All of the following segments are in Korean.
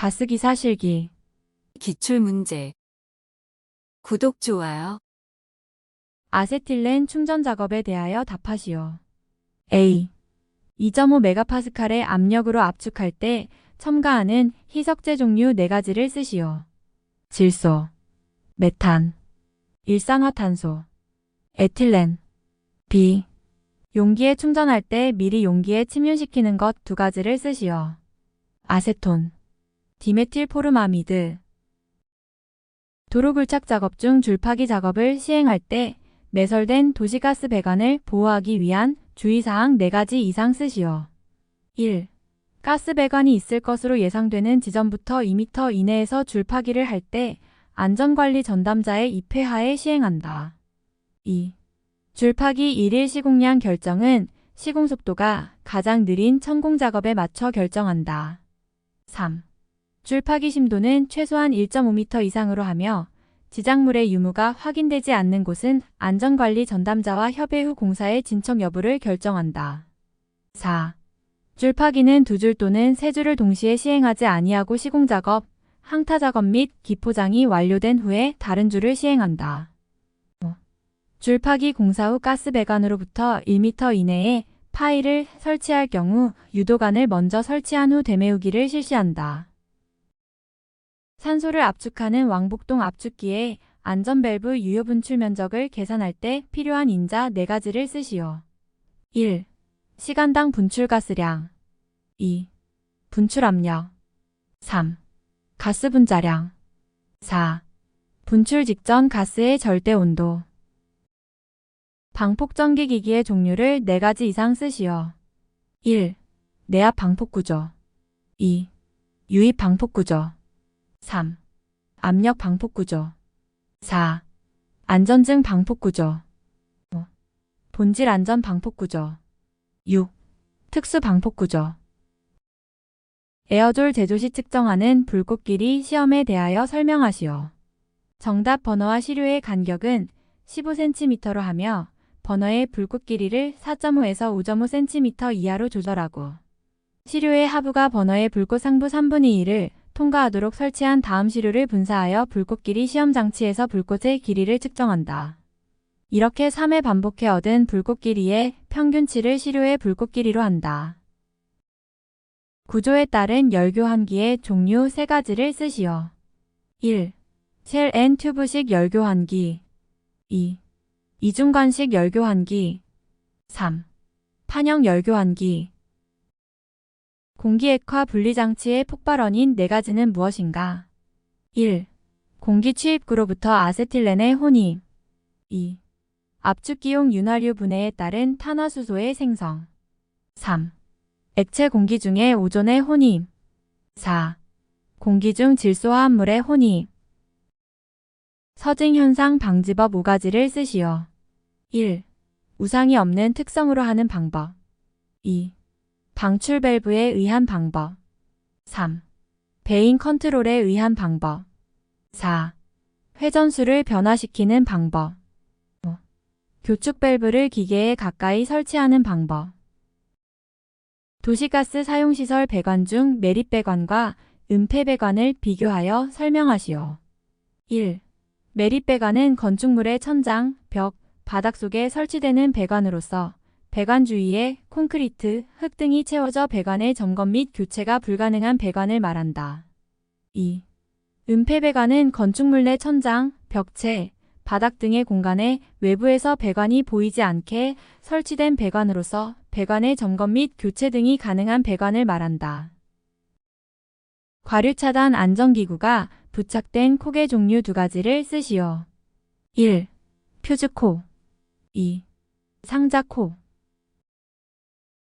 가스기사 실기. 기출문제. 구독, 좋아요. 아세틸렌 충전 작업에 대하여 답하시오. A. 2.5 메가파스칼의 압력으로 압축할 때 첨가하는 희석제 종류 4가지를 쓰시오. 질소, 메탄, 일산화탄소, 에틸렌. B. 용기에 충전할 때 미리 용기에 침윤시키는 것두 가지를 쓰시오. 아세톤, 디메틸포르마미드. 도로 굴착 작업 중 줄파기 작업을 시행할 때 매설된 도시가스 배관을 보호하기 위한 주의사항 4가지 이상 쓰시오. 1. 가스 배관이 있을 것으로 예상되는 지점부터 2m 이내에서 줄파기를 할 때 안전관리 전담자의 입회하에 시행한다. 2. 줄파기 1일 시공량 결정은 시공 속도가 가장 느린 천공 작업에 맞춰 결정한다. 3. 줄파기 심도는 최소한 1.5m 이상으로 하며 지작물의 유무가 확인되지 않는 곳은 안전관리 전담자와 협의 후 공사의 진척 여부를 결정한다. 4. 줄파기는 두 줄 또는 세 줄을 동시에 시행하지 아니하고 시공작업, 항타작업 및 기포장이 완료된 후에 다른 줄을 시행한다. 5. 줄파기 공사 후 가스 배관으로부터 1m 이내에 파일을 설치할 경우 유도관을 먼저 설치한 후 되메우기를 실시한다. 산소를 압축하는 왕복동 압축기에 안전밸브 유효 분출 면적을 계산할 때 필요한 인자 4가지를 쓰시오. 1. 시간당 분출 가스량 2. 분출 압력 3. 가스 분자량 4. 분출 직전 가스의 절대 온도 방폭전기 기기의 종류를 4가지 이상 쓰시오. 1. 내압 방폭 구조 2. 유입 방폭 구조 3. 압력 방폭 구조 4. 안전증 방폭 구조 5. 본질 안전 방폭 구조 6. 특수 방폭 구조 에어졸 제조 시 측정하는 불꽃 길이 시험에 대하여 설명하시오. 정답 번호와 시료의 간격은 15cm로 하며 번호의 불꽃 길이를 4.5에서 5.5cm 이하로 조절하고 시료의 하부가 번호의 불꽃 상부 3분의 1을 통과하도록 설치한 다음 시료를 분사하여 불꽃 길이 시험 장치에서 불꽃의 길이를 측정한다. 이렇게 3회 반복해 얻은 불꽃 길이의 평균치를 시료의 불꽃 길이로 한다. 구조에 따른 열교환기의 종류 3가지를 쓰시오. 1. 쉘 앤 튜브식 열교환기 2. 이중관식 열교환기 3. 판형 열교환기 공기 액화 분리장치의 폭발원인 4가지는 무엇인가? 1. 공기 취입구로부터 아세틸렌의 혼입 2. 압축기용 윤활유 분해에 따른 탄화수소의 생성 3. 액체 공기 중에 오존의 혼입 4. 공기 중 질소화합물의 혼입 서증현상 방지법 5가지를 쓰시오. 1. 우상이 없는 특성으로 하는 방법 2. 방출 밸브에 의한 방법 3. 베인 컨트롤에 의한 방법 4. 회전수를 변화시키는 방법 5. 교축 밸브를 기계에 가까이 설치하는 방법 도시가스 사용시설 배관 중 매립 배관과 은폐 배관을 비교하여 설명하시오. 1. 매립 배관은 건축물의 천장, 벽, 바닥 속에 설치되는 배관으로서 배관 주위에 콘크리트, 흙 등이 채워져 배관의 점검 및 교체가 불가능한 배관을 말한다. 2. 은폐 배관은 건축물 내 천장, 벽체, 바닥 등의 공간에 외부에서 배관이 보이지 않게 설치된 배관으로서 배관의 점검 및 교체 등이 가능한 배관을 말한다. 과류 차단 안전기구가 부착된 콕의 종류 두 가지를 쓰시오. 1. 퓨즈코 2. 상자코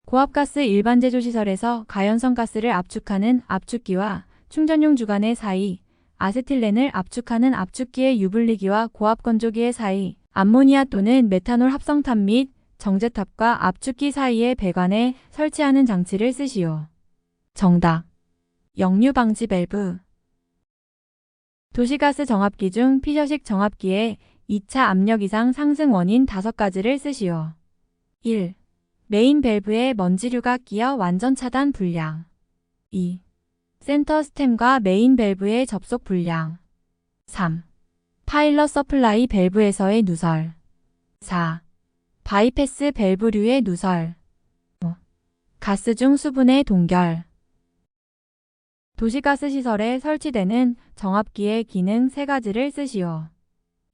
고압가스 일반 제조시설에서 가연성 가스를 압축하는 압축기와 충전용 주관의 사이, 아세틸렌을 압축하는 압축기의 유분리기와 고압 건조기의 사이, 암모니아 또는 메탄올 합성탑 및 정제탑과 압축기 사이의 배관에 설치하는 장치를 쓰시오. 정답. 역류 방지 밸브. 도시가스 정압기 중 피셔식 정압기에 2차 압력 이상 상승 원인 5가지를 쓰시오. 1. 메인 밸브에 먼지류가 끼어 완전 차단 불량. 2. 센터 스템과 메인 밸브의 접속 불량. 3. 파일럿 서플라이 밸브에서의 누설. 4. 바이패스 밸브류의 누설. 5. 가스 중 수분의 동결. 도시가스 시설에 설치되는 정압기의 기능 세 가지를 쓰시오.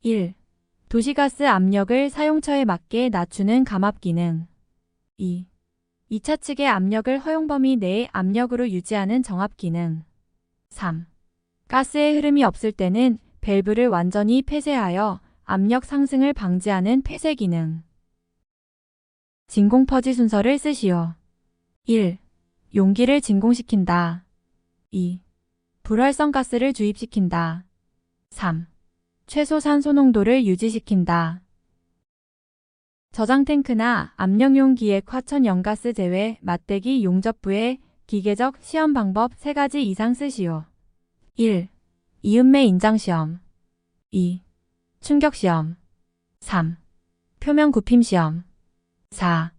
1. 도시가스 압력을 사용처에 맞게 낮추는 감압 기능. 2. 2차 측의 압력을 허용 범위 내의 압력으로 유지하는 정압 기능. 3. 가스의 흐름이 없을 때는 밸브를 완전히 폐쇄하여 압력 상승을 방지하는 폐쇄 기능. 진공 퍼지 순서를 쓰시오. 1. 용기를 진공시킨다. 2. 불활성 가스를 주입시킨다. 3. 최소 산소 농도를 유지시킨다. 저장 탱크나 압력용 기획 화천 연가스 제외 맞대기 용접부의 기계적 시험 방법 3가지 이상 쓰시오. 1. 이음매 인장 시험. 2. 충격 시험. 3. 표면 굽힘 시험. 4.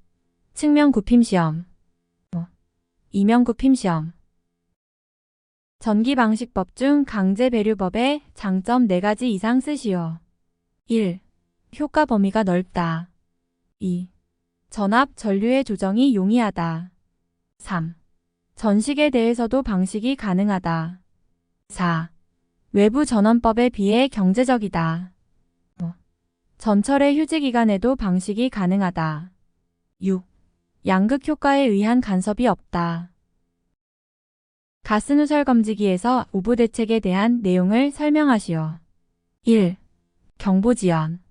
측면 굽힘 시험. 5. 이면 굽힘 시험. 전기 방식법 중 강제 배류법의 장점 4가지 이상 쓰시오. 1. 효과 범위가 넓다. 2. 전압 전류의 조정이 용이하다. 3. 전식에 대해서도 방식이 가능하다. 4. 외부 전원법에 비해 경제적이다. 5. 전철의 휴지 기간에도 방식이 가능하다. 6. 양극 효과에 의한 간섭이 없다. 가스 누설 검지기에서 오보 대책에 대한 내용을 설명하시오. 1. 경보 지연.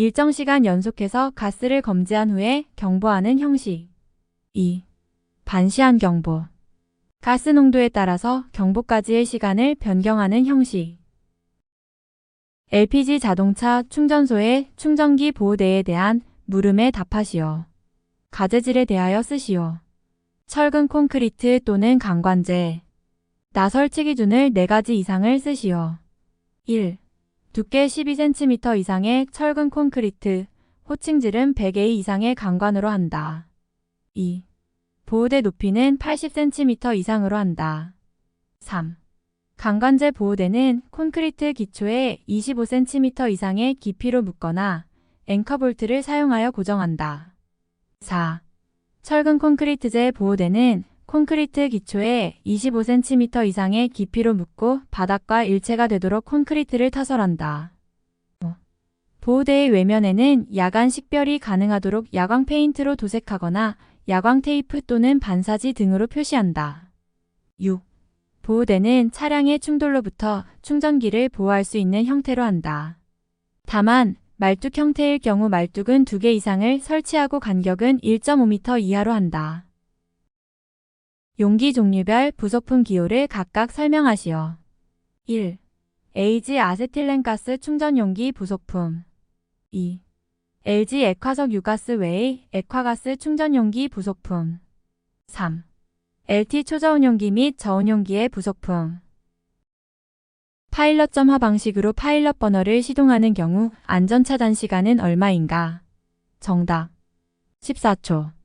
일정 시간 연속해서 가스를 검지한 후에 경보하는 형식. 2. 반시한 경보. 가스 농도에 따라서 경보까지의 시간을 변경하는 형식. LPG 자동차 충전소의 충전기 보호대에 대한 물음에 답하시오. 가재질에 대하여 쓰시오. 철근 콘크리트 또는 강관제. 나 설치 기준을 4가지 이상을 쓰시오. 1. 두께 12cm 이상의 철근 콘크리트, 호칭질은 100A 이상의 강관으로 한다. 2. 보호대 높이는 80cm 이상으로 한다. 3. 강관제 보호대는 콘크리트 기초에 25cm 이상의 깊이로 묶거나 앵커 볼트를 사용하여 고정한다. 4. 철근 콘크리트제 보호대는 콘크리트 기초에 25cm 이상의 깊이로 묶고 바닥과 일체가 되도록 콘크리트를 타설한다. 5. 보호대의 외면에는 야간 식별이 가능하도록 야광 페인트로 도색하거나 야광 테이프 또는 반사지 등으로 표시한다. 6. 보호대는 차량의 충돌로부터 충전기를 보호할 수 있는 형태로 한다. 다만 말뚝 형태일 경우 말뚝은 2개 이상을 설치하고 간격은 1.5m 이하로 한다. 용기 종류별 부속품 기호를 각각 설명하시오. 1. AG 아세틸렌가스 충전 용기 부속품 2. LG 액화석 유가스 외의 액화가스 충전 용기 부속품 3. LT 초저온 용기 및 저온 용기의 부속품 파일럿 점화 방식으로 파일럿 버너를 시동하는 경우 안전 차단 시간은 얼마인가? 정답 14초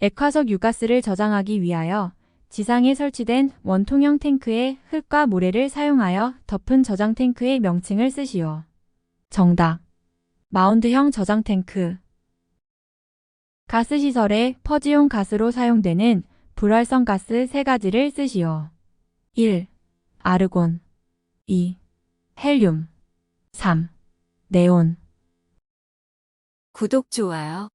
액화석 유가스를 저장하기 위하여 지상에 설치된 원통형 탱크에 흙과 모래를 사용하여 덮은 저장 탱크의 명칭을 쓰시오. 정답 마운드형 저장 탱크 가스 시설에 퍼지용 가스로 사용되는 불활성 가스 세 가지를 쓰시오. 1. 아르곤 2. 헬륨 3. 네온 구독, 좋아요.